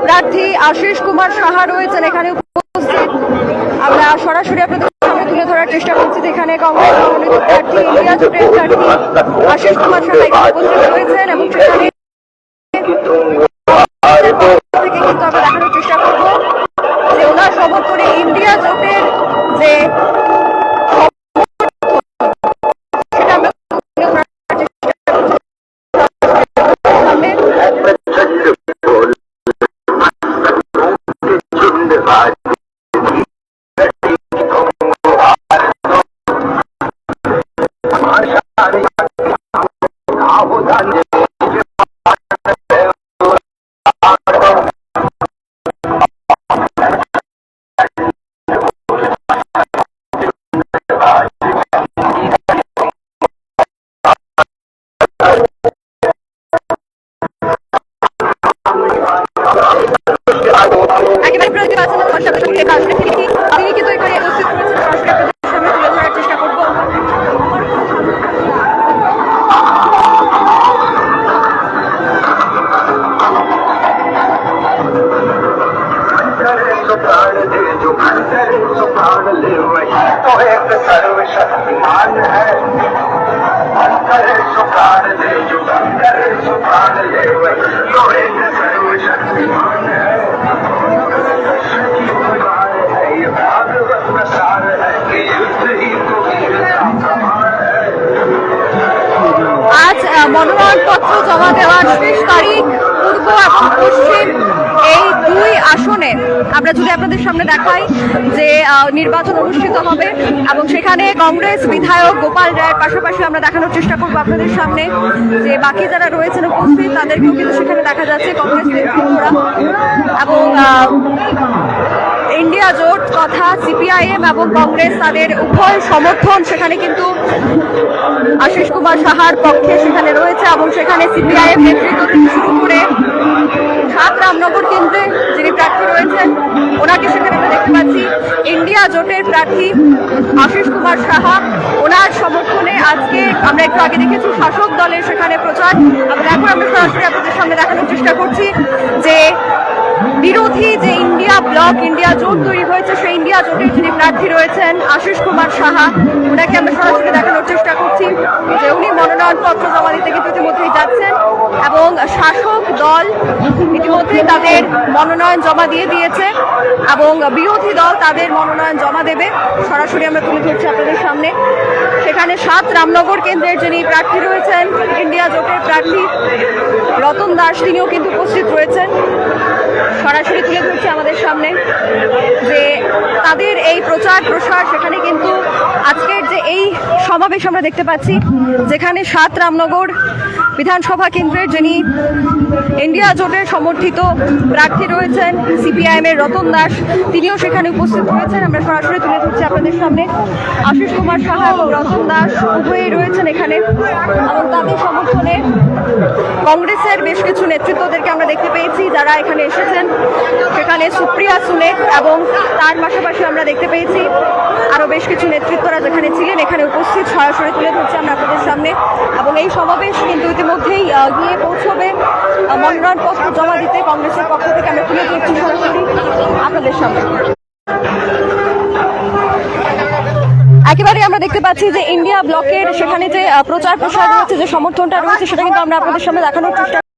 প্রার্থী আশিস কুমার সাহা রয়েছেন এখানে উপস্থিত। আমরা সরাসরি আপনাদের সামনে তুলে ধরার চেষ্টা করছি যেখানে কংগ্রেস মনোনীত প্রার্থী ইন্ডিয়া জোটের প্রার্থী আশিস কুমার সাহা এখানে উপস্থিত রয়েছেন এবং সেখানে থেকে কিন্তু আমরা দেখানোর চেষ্টা করব যে ওনার সমর্থনে ইন্ডিয়া জোটের একেবারে करे तो प्राण दे जो करे तो प्राण ले वही तो एक सर्वशक्तिमान है करे तो प्राण दे जो करे तो प्राण ले वही तो एक सर्वशक्तिमान है है ये भागवत प्रसार है कि युद्ध ही तो वीरता प्रमाण है আজ আহ, মনোনয়নপত্র জমা দেওয়ার শেষ তারিখ পূর্ব এবং পশ্চিম এই দুই আসনে আমরা যদি আপনাদের সামনে দেখাই যে নির্বাচন অনুষ্ঠিত হবে এবং সেখানে কংগ্রেস বিধায়ক গোপাল রায়ের পাশাপাশি আমরা দেখানোর চেষ্টা করব আপনাদের সামনে যে, বাকি যারা রয়েছেন উপস্থিত, তাদেরকেও কিন্তু সেখানে দেখা যাচ্ছে কংগ্রেস এবং ইন্ডিয়া জোট তথা সিপিআইএম এবং কংগ্রেস তাদের উভয় সমর্থন সেখানে কিন্তু আশিস কুমার সাহার পক্ষে সেখানে রয়েছে এবং সেখানে সিপিআইএম নেতৃত্ব ইন্ডিয়া জোটের প্রার্থী আশিস কুমার সাহা, ওনার সমর্থনে আজকে আমরা একটু আগে দেখেছি শাসক দলের সেখানে প্রচার। এবং এখন আমরা সরাসরি আপনাদের সামনে দেখানোর চেষ্টা করছি যে বিরোধী যে ইন্ডিয়া ব্লক, ইন্ডিয়া জোট তৈরি হয়েছে, সেই ইন্ডিয়া জোটের যিনি প্রার্থী রয়েছেন আশিস কুমার সাহা, ওনাকে আমরা সরাসরি দেখানোর চেষ্টা করছি যে উনি মনোনয়নপত্র জমা দিতে কিন্তু ইতিমধ্যেই যাচ্ছেন। এবং শাসক দল ইতিমধ্যেই তাদের মনোনয়ন জমা দিয়ে দিয়েছে এবং বিরোধী দল তাদের মনোনয়ন জমা দেবে। সরাসরি আমরা তুলে ধরছি আপনাদের সামনে। সেখানে সাত রামনগর কেন্দ্রের যিনি প্রার্থী রয়েছেন, ইন্ডিয়া জোটের প্রার্থী রতন দাস, তিনিও কিন্তু উপস্থিত রয়েছেন। সরাসরি তুলে ধরছি আমাদের সামনে যে তাদের এই প্রচার প্রসার সেখানে কিন্তু আজকের যে এই সমাবেশ আমরা দেখতে পাচ্ছি, যেখানে সাত রামনগর বিধানসভা কেন্দ্রের যিনি ইন্ডিয়া জোটের সমর্থিত প্রার্থী রয়েছেন সিপিআইএম এর রতন দাস, তিনিও সেখানে উপস্থিত রয়েছেন। আমরা সরাসরি তুলে ধরছি আপনাদের সামনে। আশিস কুমার সাহা এবং রতন দাস উভয়ই রয়েছেন এখানে। এবং তাদের সমর্থনে কংগ্রেসের বেশ কিছু নেতৃত্বদেরকে আমরা দেখতে পেয়েছি, যারা এখানে এসেছেন। সেখানে সুপ্রিয়া সুলেখ এবং তার পাশাপাশি আমরা দেখতে পেয়েছি আরও বেশ কিছু নেতৃত্বরা যেখানে ছিলেন, এখানে উপস্থিত সরাসরি তুলে ধরছি আমরা আপনাদের সামনে। এবং এই সমাবেশ কিন্তু ইতিমধ্যেই গিয়ে পৌঁছবে। মনোনয়নপত্র জমা দিতে কংগ্রেসের পক্ষ থেকে আমরা তুলে ধরছি সরাসরি আপনাদের সামনে। একেবারে আমরা দেখতে পাচ্ছি যে ইন্ডিয়া ব্লকের সেখানে যে প্রচার প্রসার রয়েছে যে সমর্থনটা রয়েছে, সেটা কিন্তু আমরা আপনাদের সামনে দেখানোর চেষ্টা